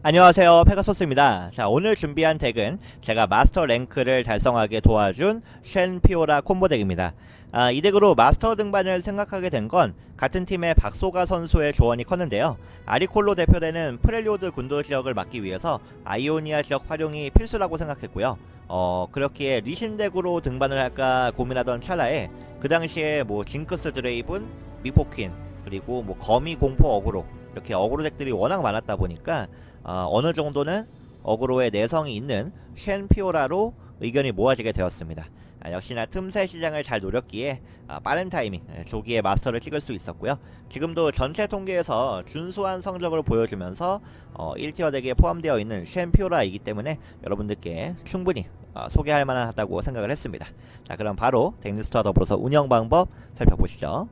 안녕하세요 페가소스입니다. 자 오늘 준비한 덱은 제가 마스터 랭크를 달성하게 도와준 쉔 피오라 콤보 덱입니다. 아, 이 덱으로 마스터 등반을 생각하게 된 건 같은 팀의 박소가 선수의 조언이 컸는데요. 아리콜로 대표되는 프렐리오드 군도 지역을 막기 위해서 아이오니아 지역 활용이 필수라고 생각했고요. 어 그렇기에 리신 덱으로 등반을 할까 고민하던 찰나에 그 당시에 뭐 징크스 드레이븐 미포퀸 그리고 뭐 거미 공포 어그로 이렇게 어그로 덱들이 워낙 많았다 보니까 어, 어느 정도는 어그로의 내성이 있는 쉔 피오라로 의견이 모아지게 되었습니다. 아, 역시나 틈새 시장을 잘 노렸기에 아, 빠른 타이밍 예, 조기에 마스터를 찍을 수 있었고요. 지금도 전체 통계에서 준수한 성적을 보여주면서 어, 1티어 덱에 포함되어 있는 쉔 피오라이기 때문에 여러분들께 충분히 어, 소개할 만하다고 생각을 했습니다. 자 그럼 바로 덱리스트와 더불어서 운영 방법 살펴보시죠.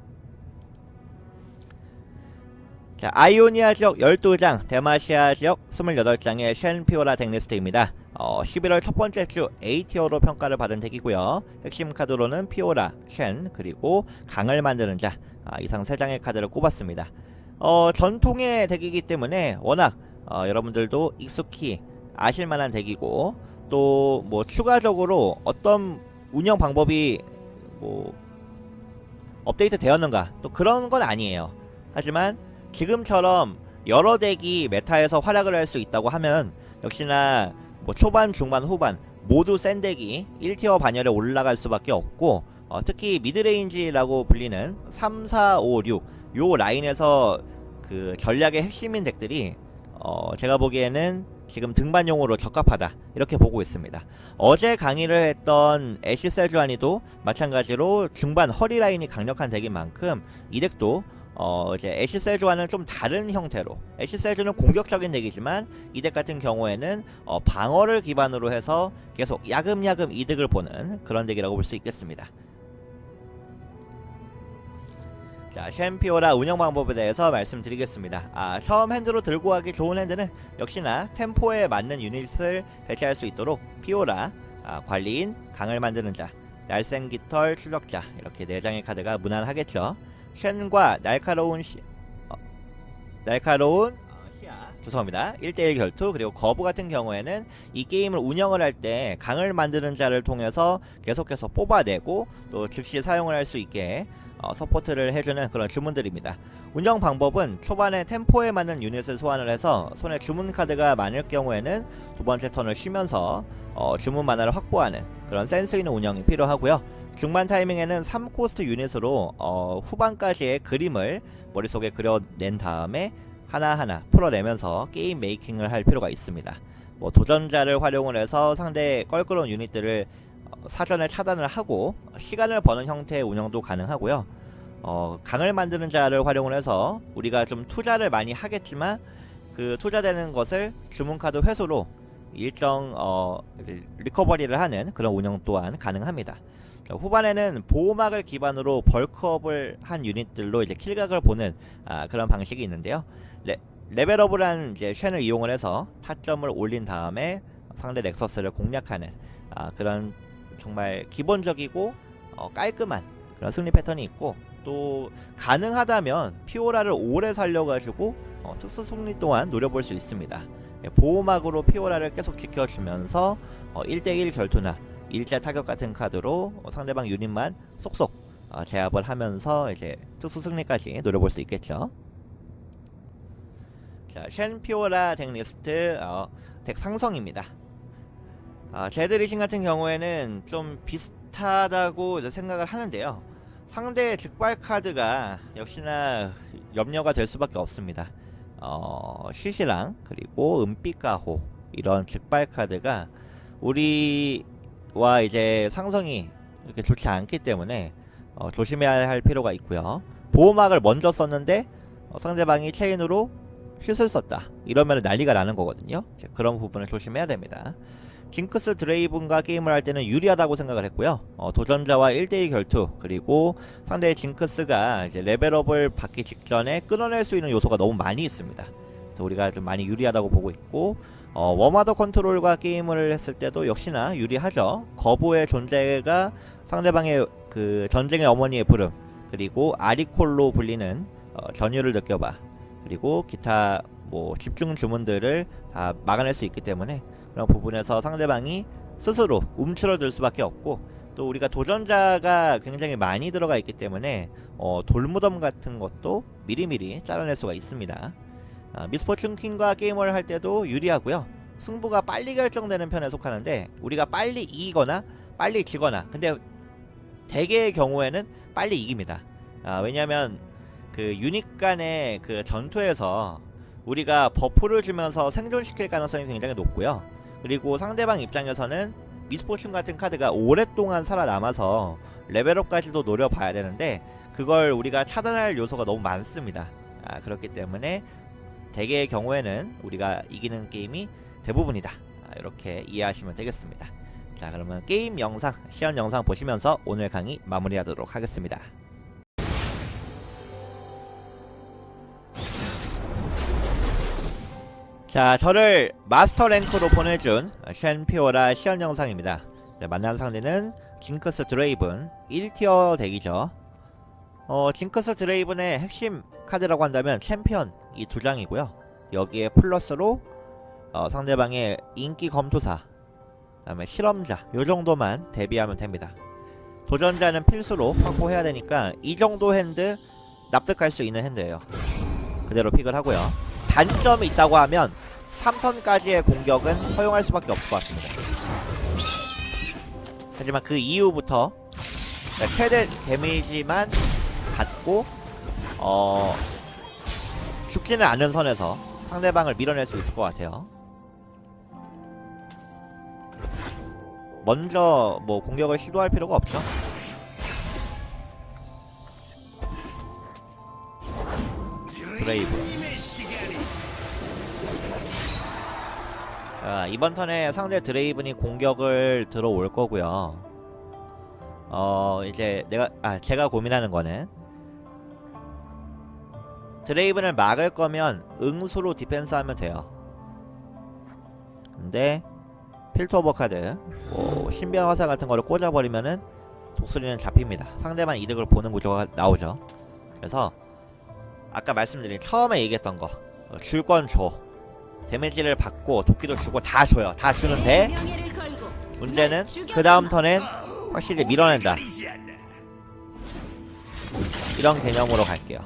자, 아이오니아 지역 12장, 데마시아 지역 28장의 쉔 피오라 덱리스트입니다. 어, 11월 첫 번째 주 A티어로 평가를 받은 덱이고요. 핵심 카드로는 피오라, 쉔, 그리고 강을 만드는 자 아, 이상 3장의 카드를 꼽았습니다. 어, 전통의 덱이기 때문에 워낙 어, 여러분들도 익숙히 아실만한 덱이고 또 뭐 추가적으로 어떤 운영 방법이 뭐 업데이트 되었는가 또 그런 건 아니에요. 하지만 지금처럼 여러 덱이 메타에서 활약을 할 수 있다고 하면 역시나 뭐 초반, 중반, 후반 모두 센 덱이 1티어 반열에 올라갈 수밖에 없고 어, 특히 미드레인지라고 불리는 3, 4, 5, 6 요 라인에서 그 전략의 핵심인 덱들이 어, 제가 보기에는 지금 등반용으로 적합하다 이렇게 보고 있습니다. 어제 강의를 했던 애쉬 세주아니도 마찬가지로 중반 허리 라인이 강력한 덱인 만큼 이 덱도 어 이제 애쉬 세주와는 좀 다른 형태로 애쉬 세주는 공격적인 덱이지만 이 덱 같은 경우에는 어 방어를 기반으로 해서 계속 야금야금 이득을 보는 그런 덱이라고 볼 수 있겠습니다. 자, 쉔피오라 운영 방법에 대해서 말씀드리겠습니다. 아, 처음 핸드로 들고 가기 좋은 핸드는 역시나 템포에 맞는 유닛을 배치할 수 있도록 피오라, 아, 관리인, 강을 만드는 자, 날쌘 깃털, 추적자 이렇게 네 장의 카드가 무난하겠죠. 쉔과 날카로운 시, 어, 날카로운 어, 죄송합니다. 1대1 결투 그리고 거부 같은 경우에는 이 게임을 운영을 할 때 강을 만드는 자를 통해서 계속해서 뽑아내고 또 즉시 사용을 할 수 있게 어, 서포트를 해주는 그런 주문들입니다. 운영 방법은 초반에 템포에 맞는 유닛을 소환을 해서 손에 주문 카드가 많을 경우에는 두 번째 턴을 쉬면서 어, 주문 만화를 확보하는 그런 센스 있는 운영이 필요하고요. 중반 타이밍에는 3코스트 유닛으로 어, 후반까지의 그림을 머릿속에 그려낸 다음에 하나하나 풀어내면서 게임 메이킹을 할 필요가 있습니다. 뭐 도전자를 활용을 해서 상대 껄끄러운 유닛들을 어, 사전에 차단을 하고 시간을 버는 형태의 운영도 가능하고요. 어, 강을 만드는 자를 활용을 해서 우리가 좀 투자를 많이 하겠지만 그 투자되는 것을 주문 카드 회수로 일정 어, 리- 리커버리를 하는 그런 운영 또한 가능합니다. 자, 후반에는 보호막을 기반으로 벌크업을 한 유닛들로 이제 킬각을 보는 아, 그런 방식이 있는데요. 레, 레벨업을 한 이제 쉔을 이용을 해서 타점을 올린 다음에 상대 넥서스를 공략하는 아, 그런 정말 기본적이고 어, 깔끔한 그런 승리 패턴이 있고 또 가능하다면 피오라를 오래 살려가지고 어, 특수 승리 또한 노려볼 수 있습니다. 예, 보호막으로 피오라를 계속 지켜주면서 어, 1대1 결투나 일자 타격 같은 카드로 어, 상대방 유닛만 쏙쏙 어, 제압을 하면서 이제 특수 승리까지 노려볼 수 있겠죠. 자, 쉔 피오라 덱 리스트 어, 덱 상성입니다. 아, 제드리신 같은 경우에는 좀 비슷하다고 생각을 하는데요. 상대의 즉발 카드가 역시나 염려가 될 수밖에 없습니다. 어, 시시랑 그리고 은빛가호 이런 즉발 카드가 우리와 이제 상성이 이렇게 좋지 않기 때문에 어, 조심해야 할 필요가 있고요. 보호막을 먼저 썼는데 어, 상대방이 체인으로 슛을 썼다. 이러면 난리가 나는 거거든요. 그런 부분을 조심해야 됩니다. 징크스 드레이븐과 게임을 할 때는 유리하다고 생각을 했고요. 어, 도전자와 1대1 결투 그리고 상대의 징크스가 이제 레벨업을 받기 직전에 끊어낼 수 있는 요소가 너무 많이 있습니다. 그래서 우리가 좀 많이 유리하다고 보고 있고 어, 워마더 컨트롤과 게임을 했을 때도 역시나 유리하죠. 거부의 존재가 상대방의 그 전쟁의 어머니의 부름 그리고 아리콜로 불리는 어, 전율을 느껴봐 그리고 기타 뭐 집중 주문들을 다 막아낼 수 있기 때문에 그런 부분에서 상대방이 스스로 움츠러들 수밖에 없고 또 우리가 도전자가 굉장히 많이 들어가 있기 때문에 어, 돌무덤 같은 것도 미리미리 잘라낼 수가 있습니다. 아, 미스포춘 퀸과 게임을 할 때도 유리하고요. 승부가 빨리 결정되는 편에 속하는데 우리가 빨리 이기거나 빨리 지거나 근데 대개의 경우에는 빨리 이깁니다. 아, 왜냐하면 그 유닛 간의 그 전투에서 우리가 버프를 주면서 생존시킬 가능성이 굉장히 높고요. 그리고 상대방 입장에서는 미스포춘 같은 카드가 오랫동안 살아남아서 레벨업까지도 노려봐야 되는데 그걸 우리가 차단할 요소가 너무 많습니다. 아, 그렇기 때문에 대개의 경우에는 우리가 이기는 게임이 대부분이다. 아, 이렇게 이해하시면 되겠습니다. 자 그러면 게임 영상, 시연 영상 보시면서 오늘 강의 마무리하도록 하겠습니다. 자 저를 마스터 랭크로 보내준 쉔피오라 시연 영상입니다. 네, 만난 상대는 징크스 드레이븐 1티어 덱이죠. 어, 징크스 드레이븐의 핵심 카드라고 한다면 챔피언 이 두 장이고요. 여기에 플러스로 어, 상대방의 인기 검투사, 그 다음에 실험자 요 정도만 대비하면 됩니다. 도전자는 필수로 확보해야 되니까 이 정도 핸드 납득할 수 있는 핸드예요. 그대로 픽을 하고요. 단점이 있다고 하면 3턴까지의 공격은 허용할 수밖에 없을 것 같습니다. 하지만 그 이후부터 최대 데미지만 받고 어 죽지는 않은 선에서 상대방을 밀어낼 수 있을 것 같아요. 먼저 뭐 공격을 시도할 필요가 없죠. 브레이브. 아, 이번 턴에 상대 드레이븐이 공격을 들어올 거고요. 어 이제 내가 아 제가 고민하는 거는 드레이븐을 막을 거면 응수로 디펜스 하면 돼요. 근데 필터 오버 카드 뭐 신비한 화살 같은 거를 꽂아버리면은 독수리는 잡힙니다. 상대만 이득을 보는 구조가 나오죠. 그래서 아까 말씀드린 처음에 얘기했던 거 줄건 줘. 데미지를 받고 도끼도 주고 다 줘요. 다 주는데 문제는 그 다음 턴엔 확실히 밀어낸다. 이런 개념으로 갈게요.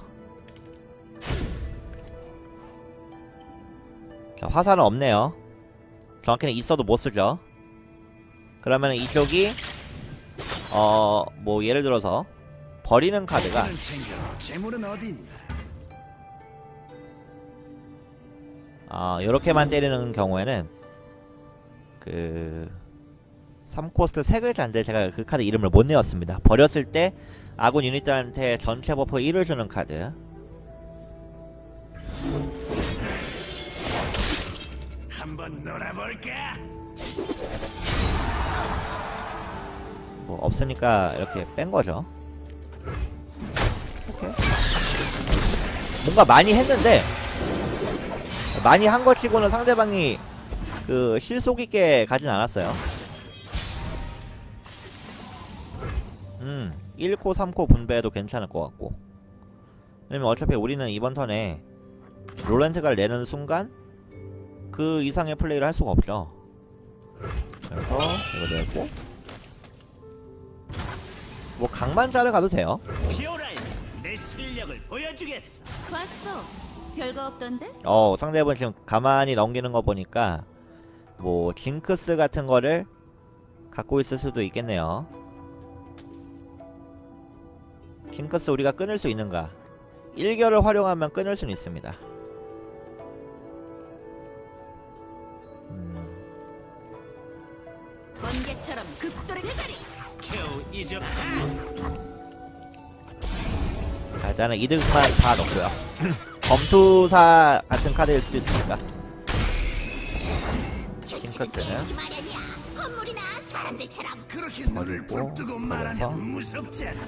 자, 화살은 없네요. 정확히는 있어도 못 쓰죠. 그러면 이쪽이 어 뭐 예를 들어서 버리는 카드가 아 이렇게만 때리는 경우에는 그 3코스트 세 글자인데 제가 그 카드 이름을 못 내었습니다. 버렸을 때 아군 유닛들한테 전체 버프 1을 주는 카드. 한번 놀아볼까? 뭐 없으니까 이렇게 뺀 거죠. 오케이. 뭔가 많이 했는데 많이 한 것 치고는 상대방이 그 실속 있게 가진 않았어요. 음, 1코, 3코 분배해도 괜찮을 것 같고. 왜냐면 어차피 우리는 이번 턴에 롤렌트가 내는 순간 그 이상의 플레이를 할 수가 없죠. 그래서 이거 내고 뭐 강만 자르 가도 돼요. 피오라인 내 실력을 보여주겠어. 별거 없던데? 어 상대분 지금 가만히 넘기는 거 보니까 뭐 징크스 같은 거를 갖고 있을 수도 있겠네요. 징크스 우리가 끊을 수 있는가? 1결을 활용하면 끊을 수는 있습니다. 음, 번개처럼 급소리 제자리. 겨우 잊었다. 자, 일단은 이득만 다 넣고요. 검투사 같은 카드일 수도 있으니까. 사람들처럼. 그렇게 불뜨고. 말하면 무섭잖아.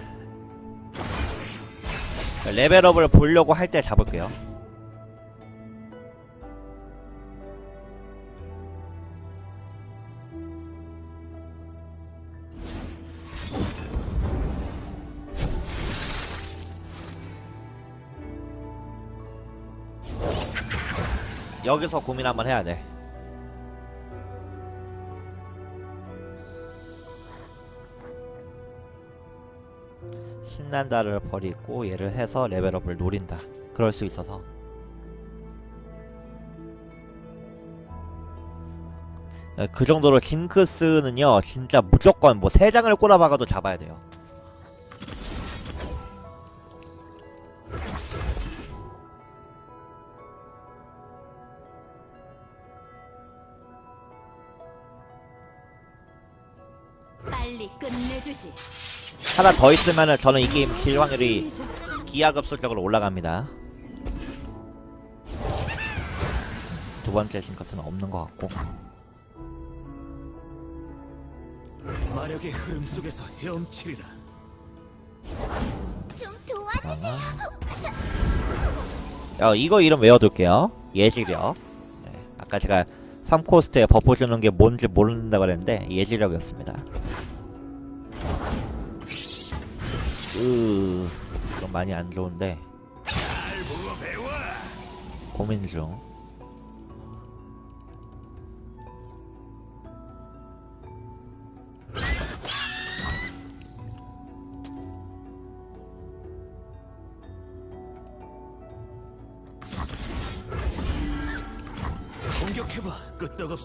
레벨업을 보려고 할 때 잡을게요. 여기서 고민 한번 해야 돼. 신난다를 버리고 얘를 해서 레벨업을 노린다. 그럴 수 있어서 그 정도로 징크스는요 진짜 무조건 뭐세 장을 꼬라박아도 잡아야 돼요. 하나 더 있으면은 저는 이 게임 질 확률이 기하급수적으로 올라갑니다. 두 번째 징크스는 없는 것 같고 마력의 흐름 속에서 헤엄치리라. 좀 도와주세요. 어, 이거 이름 외워둘게요. 예지력. 네, 아까 제가 3코스트에 버프 주는 게 뭔지 모른다 그랬는데 예지력이었습니다. 으, 좀 많이 안 좋은데. 고민 중.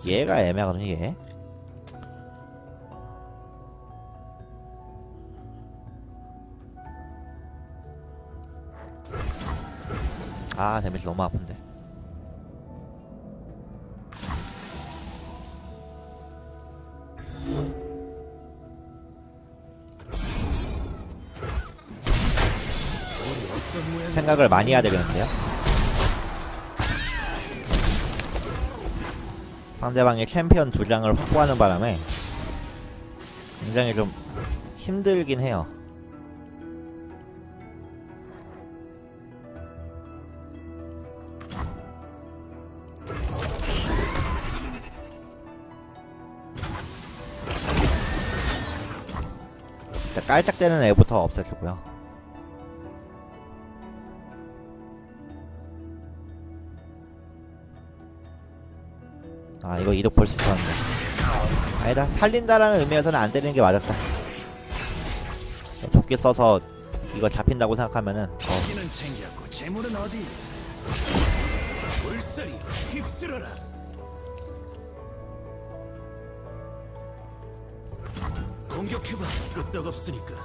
얘가 애매하거든요. 얘. 아 데미지 너무 아픈데. 생각을 많이 해야 되겠는데요. 상대방의 챔피언 두 장을 확보하는 바람에 굉장히 좀 힘들긴 해요. 깔짝대는 애부터 없애주고요. 아 이거 이득 볼 수 있었는데. 아니다 살린다라는 의미에서는 안 때리는 게 맞았다. 도끼 써서 이거 잡힌다고 생각하면은 어, 공격해봐. 끄떡없으니까.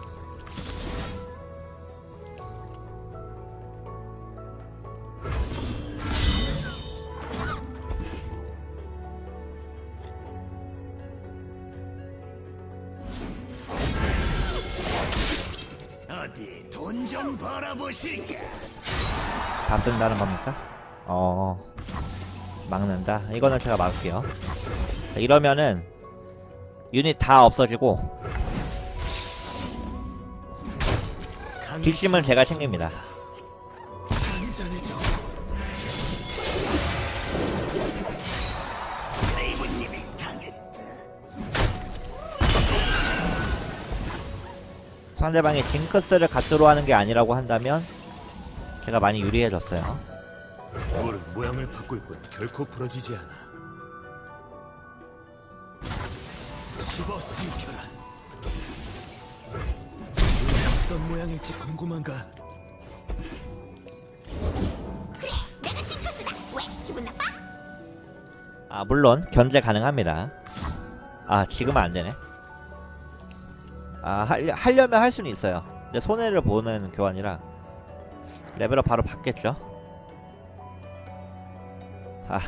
어디 돈 좀 벌어보시게. 다 쓴다는 겁니까? 어 막는다 이거는 제가 막을게요 자, 이러면은 유닛 다 없어지고 뒷심은 제가 챙깁니다. 상대방이 징크스를 갖도록 하는 게 아니라고 한다면 제가 많이 유리해졌어요 물은 모양을 바꿀 뿐 결코 부러지지 않아. 집어 삼켜라. 어떤 모양일지 궁금한가? 내가 징크스다. 왜 기분 나빠? 아 물론 견제 가능합니다 아 지금은 안 되네 아 하려, 하려면 할 수는 있어요 근데 손해를 보는 교환이라 레벨업 바로 받겠죠 아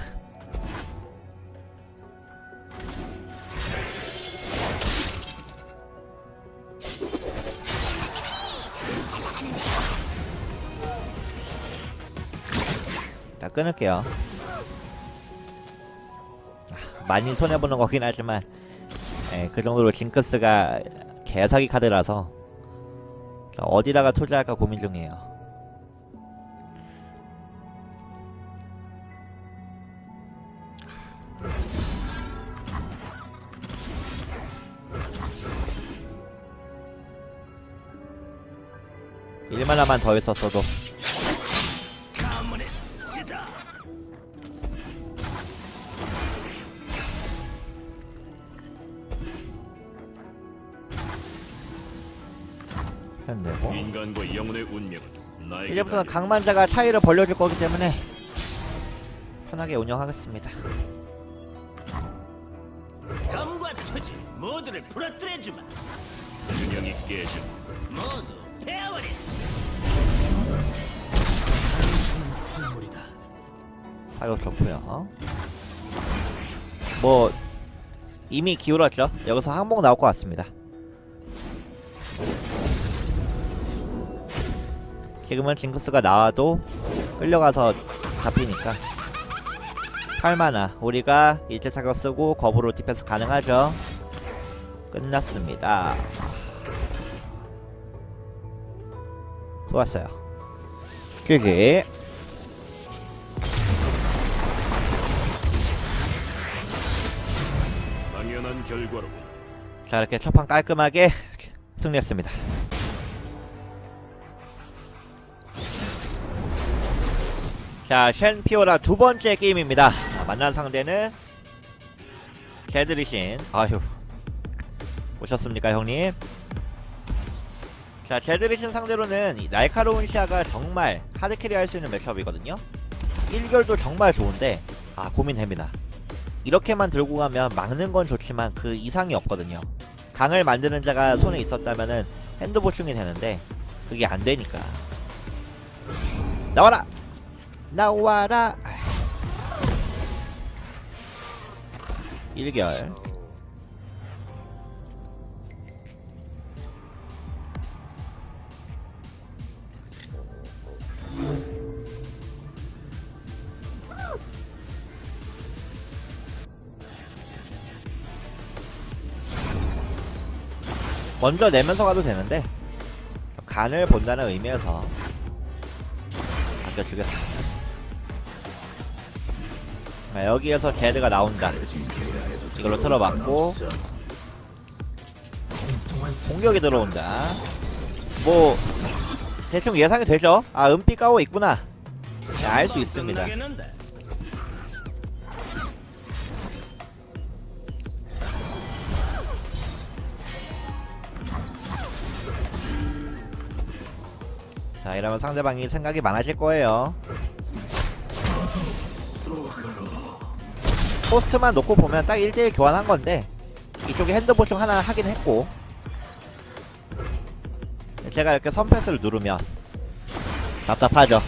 끊을게요. 아, 많이 손해보는 거긴 하지만 예, 그 정도로 징크스가 개사기 카드라서 어디다가 투자할까 고민 중이에요. 일만 하만 더 있었어도 인간과 영혼의 운명은 나에게 이제부터는 달려. 강만자가 차이를 벌려줄 거기 때문에 편하게 운영하겠습니다. 검과 투지 모두를 부러뜨려 주마. 균형이 깨져. 모두 베어버려. 선물이다 사격 좋고요. 뭐 이미 기울었죠? 여기서 항복 나올 것 같습니다 지금은 징크스가 나와도 끌려가서 잡히니까. 8만화. 우리가 일제 타격 쓰고 겁으로 디펜스 가능하죠? 끝났습니다. 좋았어요. GG 당연한 결과로 자 이렇게 첫판 깔끔하게 승리했습니다. 자 쉔 피오라 두 번째 게임입니다. 자, 만난 상대는 제드리신. 아휴 오셨습니까 형님? 자 제드리신 상대로는 이 날카로운 시야가 정말 하드캐리 할 수 있는 매첩이거든요. 1결도 정말 좋은데 아 고민됩니다. 이렇게만 들고 가면 막는 건 좋지만 그 이상이 없거든요. 강을 만드는 자가 손에 있었다면은 핸드 보충이 되는데 그게 안 되니까. 나와라. 나와라. 1결. 먼저 내면서 가도 되는데 간을 본다는 의미에서 아껴주겠습니다. 자, 여기에서 제드가 나온다. 이걸로 틀어봤고 공격이 들어온다. 뭐 대충 예상이 되죠? 아 은빛 까고 있구나. 알 수 있습니다. 자 이러면 상대방이 생각이 많아질 거예요 포스트만 놓고 보면 딱 1대1 교환한 건데 이쪽에 핸드 보충 하나 하긴 했고 제가 이렇게 선패스를 누르면 답답하죠.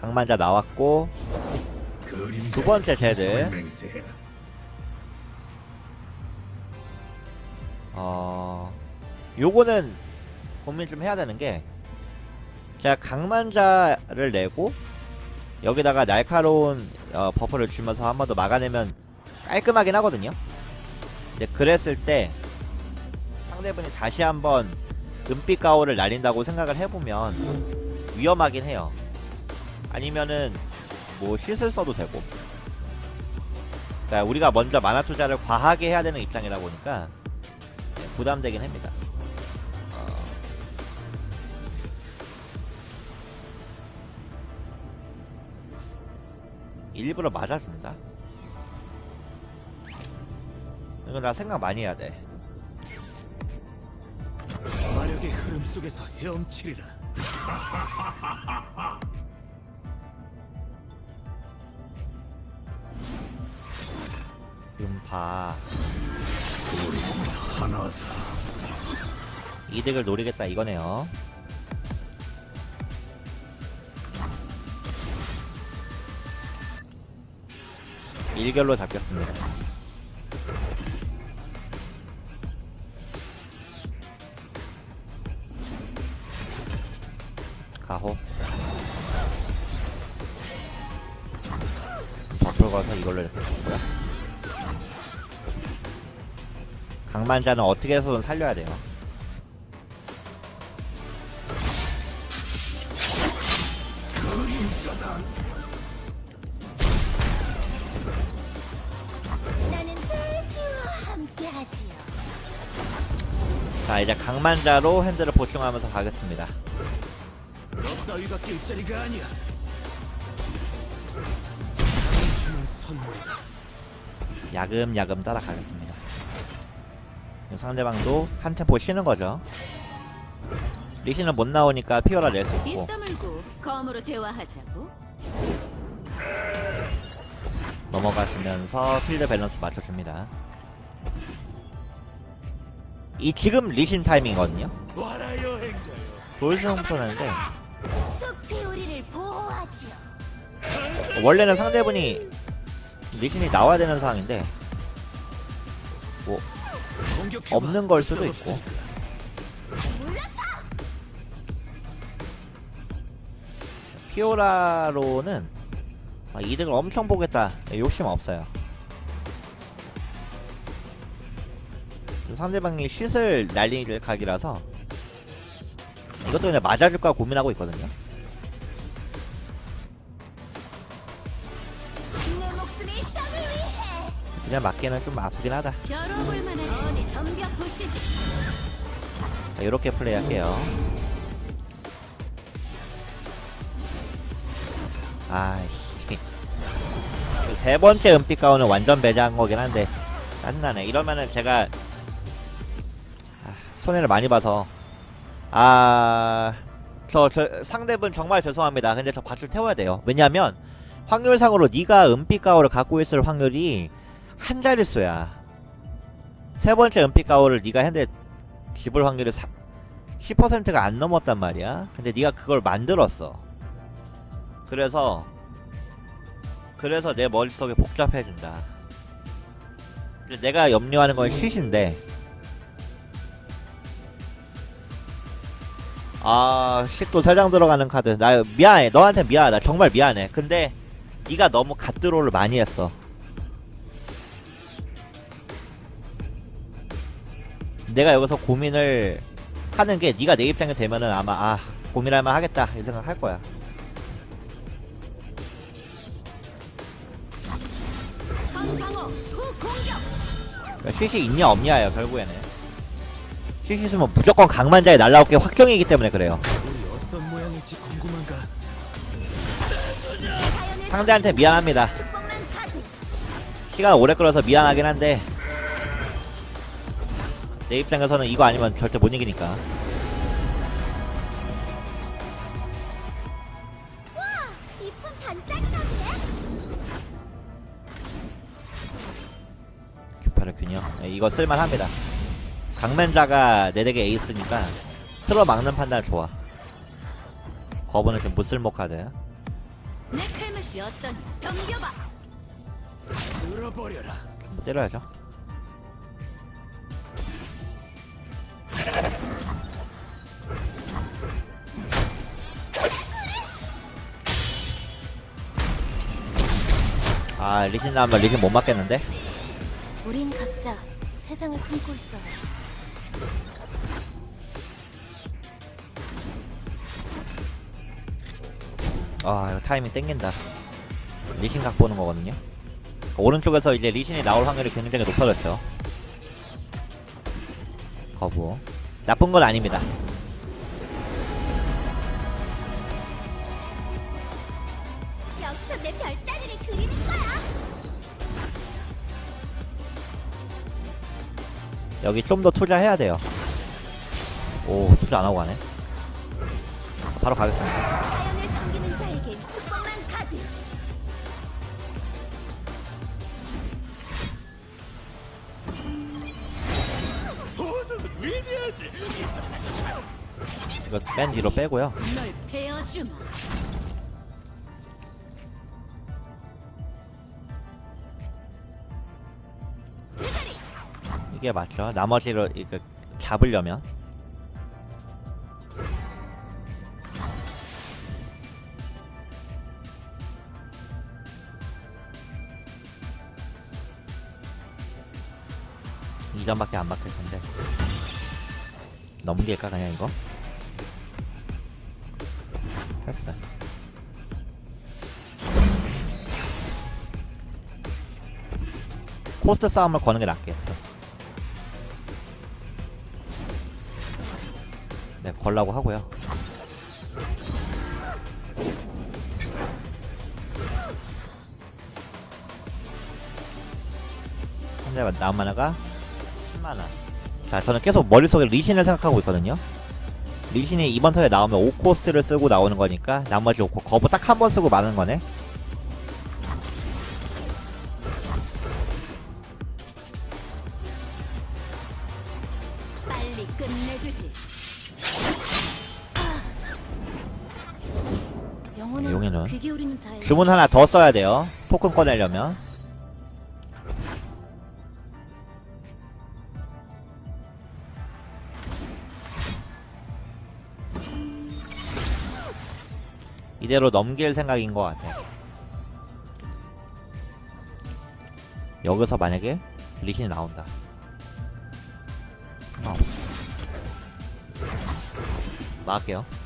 강만자 나왔고 두 번째 제드. 어 요거는 고민 좀 해야 되는 게 제가 강만자를 내고 여기다가 날카로운 어, 버퍼를 주면서 한 번 더 막아내면 깔끔하긴 하거든요. 근데 그랬을 때 상대분이 다시 한번 은빛 가오를 날린다고 생각을 해보면 위험하긴 해요. 아니면은 뭐 힐을 써도 되고. 그러니까 우리가 먼저 만화 투자를 과하게 해야 되는 입장이다 보니까 네, 부담되긴 합니다. 일부러 맞아준다? 이거 나 생각 많이 해야 돼. 마력의 흐름 속에서 헤엄치리라 음파. 이득을 노리겠다 이거네요. 일결로 잡겠습니다. 가호. 가서 이걸로 이렇게 잡고요. 강만자는 어떻게 해서든 살려야 돼요. 자 이제 강만자로 핸들을 보충하면서 가겠습니다. 야금야금 따라가겠습니다. 상대방도 한 템포 쉬는 거죠. 리신은 못 나오니까 피오라 낼 수 있고. 넘어가시면서 필드 밸런스 맞춰줍니다. 이 지금 리신 타이밍이거든요. 우리를 보호하지요. 원래는 상대분이 리신이 나와야 되는 상황인데 공격 없는 걸 수도 있고. 피오라로는 아, 이득을 엄청 보겠다. 욕심 없어요 상대방이 쉿을 날릴 각이라서 이것도 그냥 맞아줄까 고민하고 있거든요. 그냥 맞기는 좀 아프긴 하다. 자, 이렇게 플레이할게요. 아이씨. 세 번째 은빛 가운은 완전 배제한 거긴 한데 짜증나네. 이러면은 제가 아, 손해를 많이 봐서 아. 저, 저 상대분 정말 죄송합니다. 근데 저 밧줄 태워야 돼요. 왜냐면 확률상으로 네가 은빛 가오를 갖고 있을 확률이 한 자릿수야. 세 번째 은빛 가오를 네가 했는데 집을 확률이 사, 10%가 안 넘었단 말이야. 근데 네가 그걸 만들었어. 그래서 그래서 내 머릿속에 복잡해진다. 내가 염려하는 건 쉿인데 아, 쉿도 3장 들어가는 카드. 나 미안해. 너한테 미안하다. 정말 미안해. 근데 네가 너무 갓드로를 많이 했어. 내가 여기서 고민을 하는 게 네가 내 입장이 되면은 아마 아 고민할 만 하겠다 이 생각 할 거야. 쉿이 있냐 없냐예요 결국에는. 쉿 있으면 무조건 강만자에 날라올 게 확정이기 때문에 그래요. 상대한테 미안합니다. 시간 오래 끌어서 미안하긴 한데 내 입장에서는 이거 아니면 절대 못 이기니까. 네, 이거 쓸만합니다. 강맨자가 내 덱에 에이스니까 틀어 막는 판단 좋아. 거부는 지금 무쓸모 카드야. 내 칼맛이 어떠니? 덤벼봐. 쓸어버려라. 때려야죠. 아 리신 나오면 리신 못 맞겠는데? 우린 각자 세상을 품고 있어요. 아 이거 타이밍 땡긴다. 리신 각 보는 거거든요. 오른쪽에서 이제 리신이 나올 확률이 굉장히 높아졌죠. 거부. 나쁜 건 아닙니다. 여기 좀 더 투자해야 돼요. 오 투자 안 하고 가네. 바로 가겠습니다. 이거 맨 뒤로 빼고요. 이게 맞죠. 나머지를 이거 잡으려면. 이점밖에 안 막힐 텐데. 넘길까 그냥 이거? 했어. 코스트 싸움을 거는 게 낫겠어 걸라고 하고요. 현재 남은 만화가 10만원. 자 저는 계속 머릿속에 리신을 생각하고 있거든요. 리신이 이번 턴에 나오면 5코스트를 쓰고 나오는 거니까 나머지 5코 거부 딱 한 번 쓰고 마는 거네 주문 하나 더 써야 돼요. 토큰 꺼내려면. 이대로 넘길 생각인 것 같아. 여기서 만약에 리신이 나온다. 어. 막을게요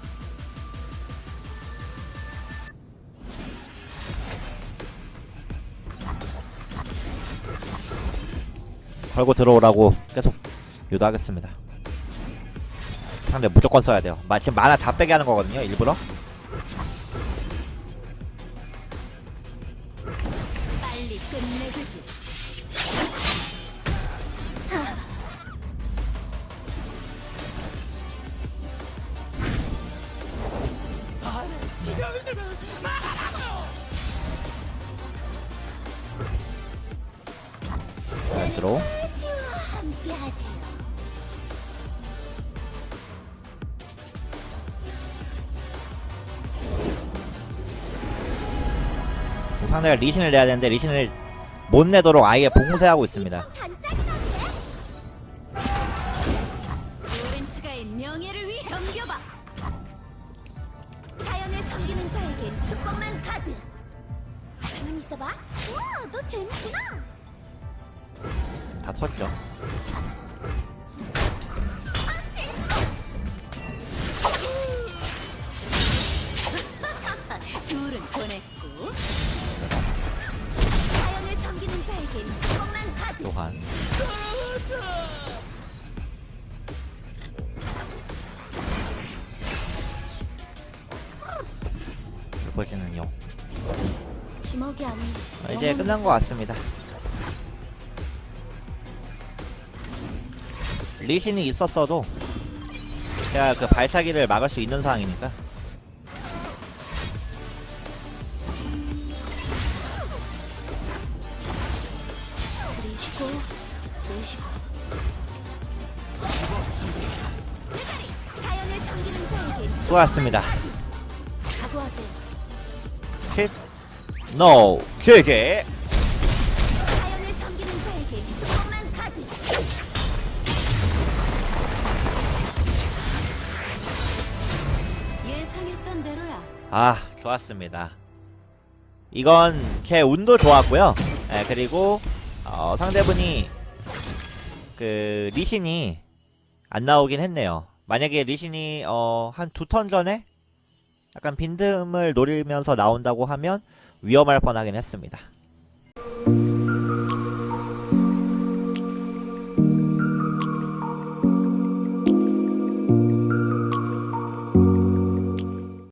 걸고 들어오라고 계속 유도하겠습니다. 상대 무조건 써야 돼요. 마, 지금 만화 다 빼게 하는 거거든요, 일부러. 상대가 리신을 내야 되는데 리신을 못 내도록 아예 봉쇄하고 있습니다. 반짝이던데. 로렌트가의 명예를 위해 넘겨봐. 자연을 섬기는 자에겐 축복만 가득. 가만히 있어봐. 우와, 너 재밌구나. 다 터지죠. 둘은 보냈고. 이번에는요. 주먹이 아닌. 아, 이제 끝난 것 같습니다. 리신이 있었어도 제가 그 발차기를 막을 수 있는 상황이니까 그리시고 내쉬고. 제자리 자연을 섬기는 자에겐 수고하셨습니다. 각오하세요. 킷, 노, 길게. 자연을 섬기는 자에겐 축복만 가득. 예상했던 대로야. 아, 좋았습니다. 이건 제 운도 좋았고요. 예, 그리고 어, 상대분이 그 리신이 안 나오긴 했네요. 만약에 리신이 어, 한 두 턴 전에 약간 빈틈을 노리면서 나온다고 하면 위험할 뻔하긴 했습니다.